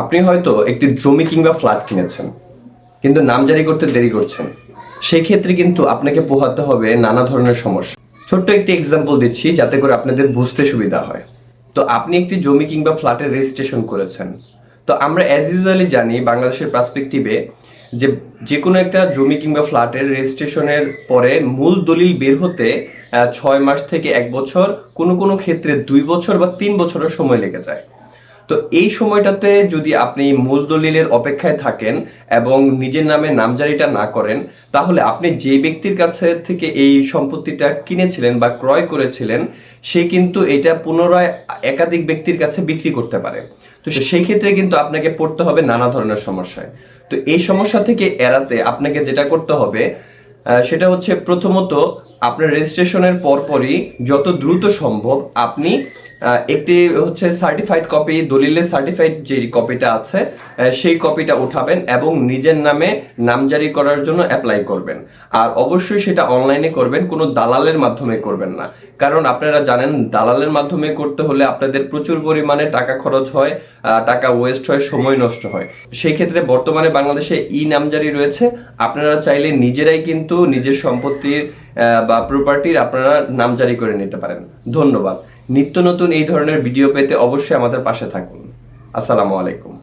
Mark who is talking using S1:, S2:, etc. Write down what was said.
S1: আপনি হয়তো একটি জমি কিংবা ফ্ল্যাট কিনেছেন, কিন্তু নাম জারি করতে দেরি করছেন। সেই ক্ষেত্রে কিন্তু আপনাকে পোহাতে হবে নানা ধরনের সমস্যা। ছোট্ট একটি এক্সাম্পল দিচ্ছি, যাতে করে আপনাদের বুঝতে সুবিধা হয়। তো আপনি একটি জমি কিংবা ফ্ল্যাটের রেজিস্ট্রেশন করেছেন। তো আমরা অ্যাজ ইউজুয়ালি জানি বাংলাদেশের পার্সপেক্টিভে যে যে কোনো একটা জমি কিংবা ফ্ল্যাটের রেজিস্ট্রেশনের পরে মূল দলিল বের হতে ছয় মাস থেকে এক বছর, কোনো কোনো ক্ষেত্রে দুই বছর বা তিন বছরের সময় লেগে যায়। তো এই সময়টাতে যদি আপনি মূল দলিলের অপেক্ষায় থাকেন এবং নিজের নামে নামজারিটা না করেন, তাহলে আপনি যে ব্যক্তির কাছে থেকে এই সম্পত্তিটা কিনেছিলেন বা ক্রয় করেছিলেন, সে কিন্তু এটা পুনরায় একাধিক ব্যক্তির কাছে বিক্রি করতে পারে। তো সেই ক্ষেত্রে কিন্তু আপনাকে পড়তে হবে নানা ধরনের সমস্যায়। তো এই সমস্যা থেকে এড়াতে আপনাকে যেটা করতে হবে সেটা হচ্ছে প্রথমত আপনার রেজিস্ট্রেশনের পরপরই যত দ্রুত সম্ভব আপনি একটি হচ্ছে সার্টিফাইড কপি দলিলের সার্টিফাইড যে কপিটা আছে সেই কপিটা উঠাবেন এবং নিজের নামে নামজারি করার জন্য অ্যাপ্লাই করবেন। আর অবশ্যই সেটা অনলাইনে করবেন, কোনো দালালের মাধ্যমে করবেন না। কারণ আপনারা জানেন, দালালের মাধ্যমে করতে হলে আপনাদের প্রচুর পরিমাণে টাকা খরচ হয় টাকা ওয়েস্ট হয়, সময় নষ্ট হয়। সেই ক্ষেত্রে বর্তমানে বাংলাদেশে ই নামজারি রয়েছে। আপনারা চাইলে নিজেরাই কিন্তু নিজের সম্পত্তির বা প্রপার্টির আপনারা নামজারি করে নিতে পারেন। ধন্যবাদ। নিত্য নতুন এই ধরনের ভিডিও পেতে অবশ্যই আমাদের পাশে থাকুন। আসসালামু আলাইকুম।